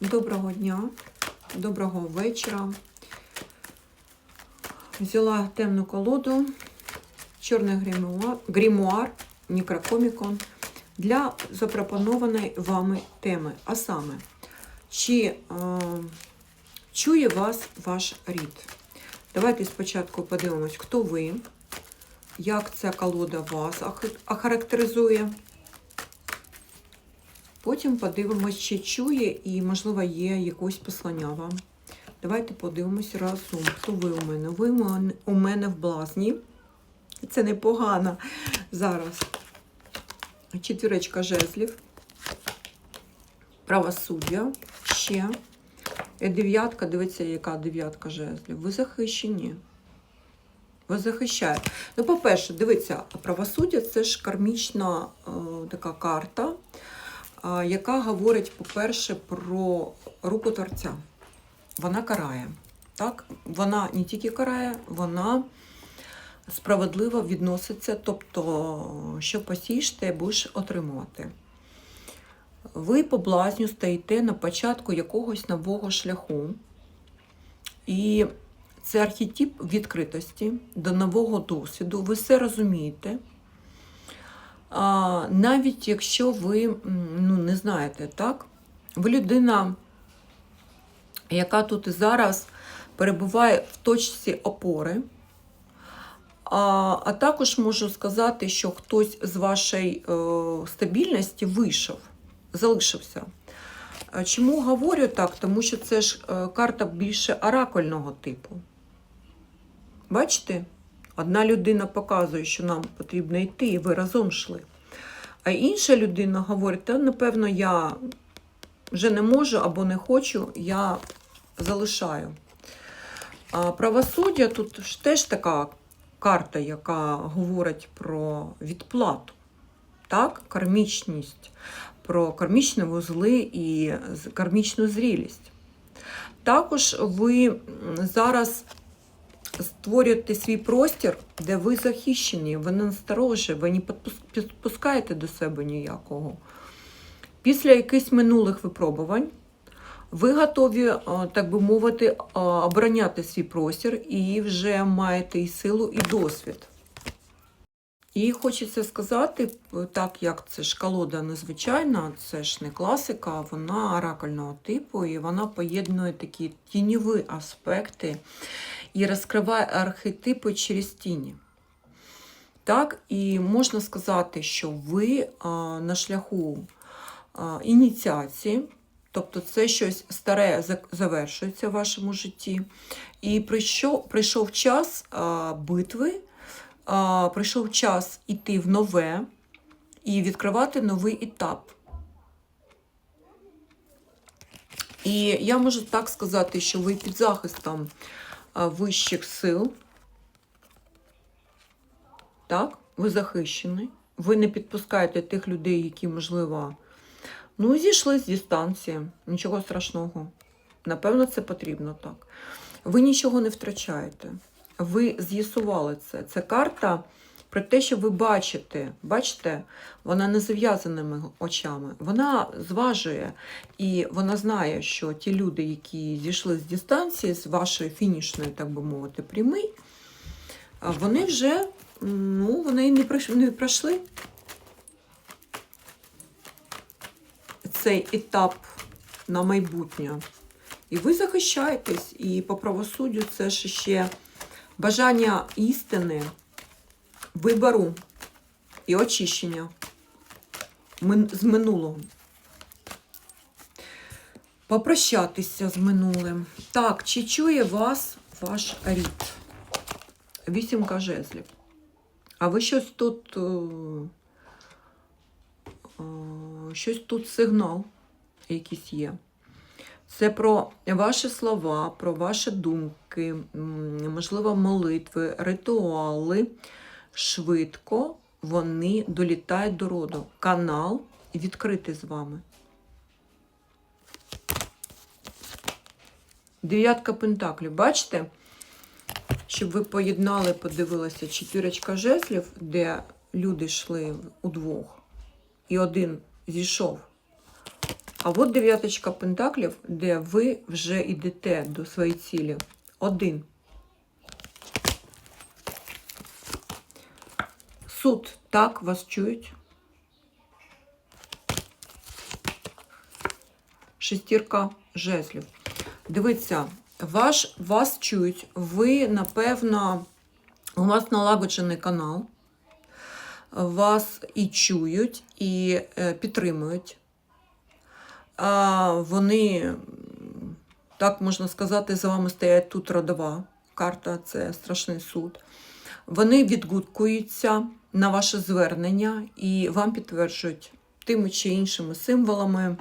Доброго дня, доброго вечора. Взяла темну колоду, чорний гримуар, гримуар Некрокомікон для запропонованої вами теми. А саме, чи е, чує вас ваш рід? Давайте спочатку подивимось, хто ви, як ця колода вас охарактеризує. Потім подивимось, чи чує і, можливо, є якось послання вам. Давайте подивимось разом. Хто ви у мене? Ви у мене- в блазні. Це непогано зараз. Четвірочка жезлів. Правосуддя. Ще. І дев'ятка, дивіться, яка дев'ятка жезлів. Ви захищені. Ви захищаєте. Ну, по-перше, дивіться, правосуддя це ж кармічна е, така карта яка говорить, по-перше, про руку творця. Вона карає. Так? Вона не тільки карає, вона справедливо відноситься, тобто, що посієш, те будеш отримувати. Ви по блазню стоїте на початку якогось нового шляху. І це архетип відкритості до нового досвіду. Ви все розумієте. Навіть якщо ви ну, не знаєте, так? Ви людина, яка тут і зараз перебуває в точці опори. А, а також можу сказати, що хтось з вашої е, стабільності вийшов, залишився. Чому говорю так? Тому що це ж е, карта більше оракульного типу. Бачите? Одна людина показує, що нам потрібно йти, і ви разом йшли. А інша людина говорить, та напевно, я вже не можу або не хочу, я залишаю. А правосуддя тут теж така карта, яка говорить про відплату, так? кармічність, про кармічні вузли і кармічну зрілість. Також ви зараз створюєте свій простір, де ви захищені, ви не насторожі, ви не підпускаєте до себе ніякого. Після якихось минулих випробувань ви готові, е, так би мовити, е, обороняти свій простір і вже маєте і силу, і досвід. І хочеться сказати, е, так як це ж колода незвичайна, це ж не класика, вона оракульного типу, і вона поєднує такі тіньові аспекти і розкриває архетипи через тіні. Так, і можна сказати, що ви на шляху ініціації, тобто це щось старе завершується в вашому житті. І прийшов, прийшов час битви, прийшов час іти в нове і відкривати новий етап. І я можу так сказати, що ви під захистом вищих сил. Так, ви захищені. Ви не підпускаєте тих людей, які, можливо, ну, зійшли з дистанції. Нічого страшного. Напевно, це потрібно так. Ви нічого не втрачаєте. Ви з'ясували це. Це карта про те, що ви бачите. Бачите, вона не зав'язаними очами. Вона зважує і вона знає, що ті люди, які зійшли з дистанції, з вашої фінішної, так би мовити, прямий, вони вже ну, вони не пройш- не пройшли цей етап на майбутнє. І ви захищаєтесь, і по правосуддю це ж ще бажання істини, вибору і очищення з минулого. Попрощатися з минулим. Так, чи чує вас ваш рід? Вісімка жезлів. А ви щось тут. е, е, Щось тут сигнал якийсь є. Це про ваші слова, про ваші думки, можливо, молитви, ритуали. Швидко вони долітають до роду. Канал відкритий з вами. Дев'ятка пентаклів. Бачите? Щоб ви поєднали, подивилися чотирочка жезлів, де люди йшли удвох, і один зійшов А от дев'яточка пентаклів, де ви вже йдете до своєї цілі. Один. Суд, так, вас чують. Шестірка жезлів. Дивіться, ваш, вас чують, ви, напевно, у вас налагоджений канал, вас і чують, і е, підтримують. А вони, так можна сказати, за вами стоять тут родова карта, це страшний суд. Вони відгукуються на ваше звернення і вам підтверджують тими чи іншими символами,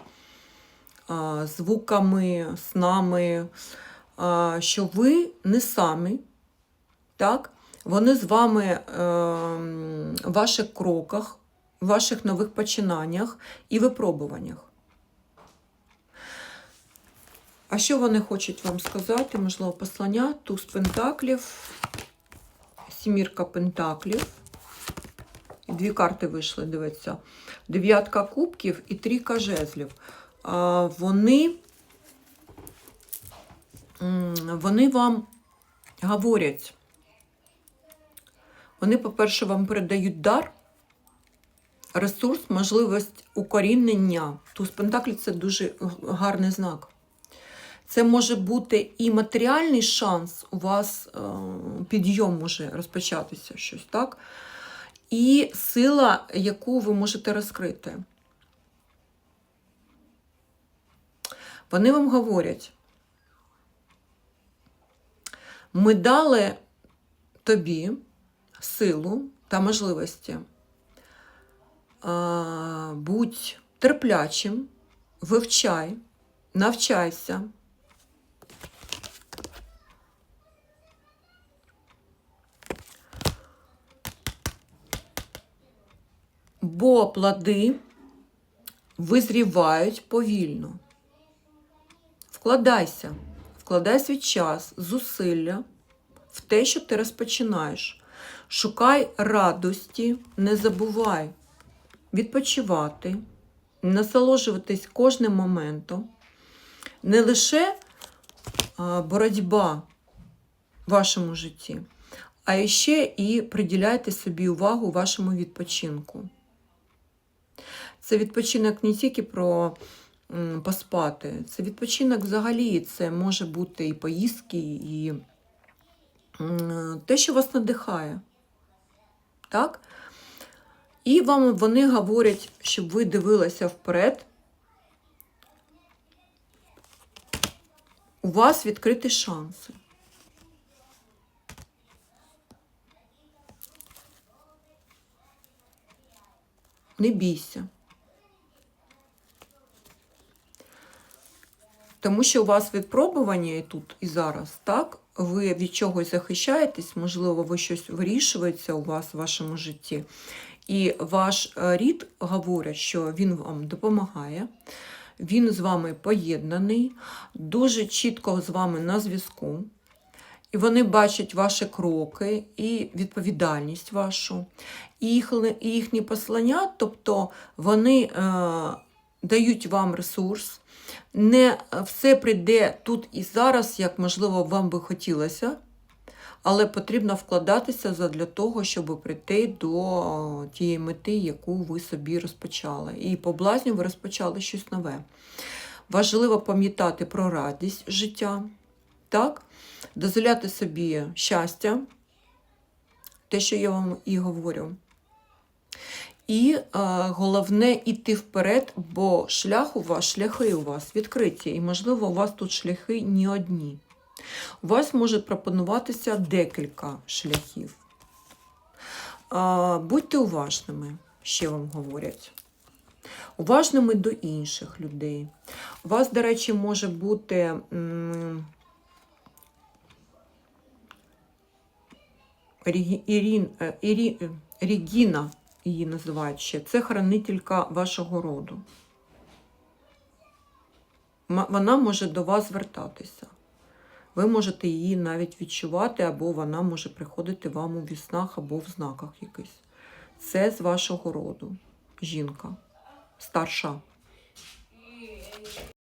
звуками, снами, що ви не самі, так? Вони з вами е, в ваших кроках, ваших нових починаннях і випробуваннях. А що вони хочуть вам сказати? Можливо, послання, туз пентаклів, сімірка пентаклів. І дві карти вийшли, дивіться. Дев'ятка кубків і трійка жезлів. Вони, вони вам говорять. Вони, по-перше, вам передають дар, ресурс, можливість укорінення. Туз пентаклів це дуже гарний знак. Це може бути і матеріальний шанс, у вас е, підйом може розпочатися щось, так? І сила, яку ви можете розкрити. Вони вам говорять, ми дали тобі силу та можливості. А, будь терплячим, вивчай, навчайся. Бо плоди визрівають повільно. Вкладайся, вкладай свій час, зусилля в те, що ти розпочинаєш. Шукай радості, не забувай відпочивати, насолоджуватись кожним моментом. Не лише боротьба в вашому житті, а ще і приділяйте собі увагу вашому відпочинку. Це відпочинок не тільки про поспати, це відпочинок взагалі, це може бути і поїздки, і те, що вас надихає. Так? І вам вони говорять, щоб ви дивилися вперед. У вас відкриті шанси. Не бійся. Тому що у вас відпробування і тут, і зараз, так? Ви від чогось захищаєтесь, можливо, ви щось вирішується у вас в вашому житті. І ваш е, рід говорить, що він вам допомагає, він з вами поєднаний, дуже чітко з вами на зв'язку. І вони бачать ваші кроки і відповідальність вашу, і їх, і їхні послання, тобто вони е, дають вам ресурс. Не все прийде тут і зараз, як можливо вам би хотілося, але потрібно вкладатися для того, щоб прийти до тієї мети, яку ви собі розпочали. І по блазню ви розпочали щось нове. Важливо пам'ятати про радість життя, так? дозволяти собі щастя, те, що я вам і говорю. І е, головне іти вперед, бо шлях у вас, шляхи у вас відкриті, і, можливо, у вас тут шляхи не одні. У вас може пропонуватися декілька шляхів. Е, будьте уважними, ще вам говорять. Уважними до інших людей. У вас, до речі, може бути. Ірін, Ірі, Регіна її називають ще, це хранителька вашого роду. Вона може до вас звертатися. Ви можете її навіть відчувати, або вона може приходити вам у віснах або в знаках якихось. Це з вашого роду. Жінка, старша.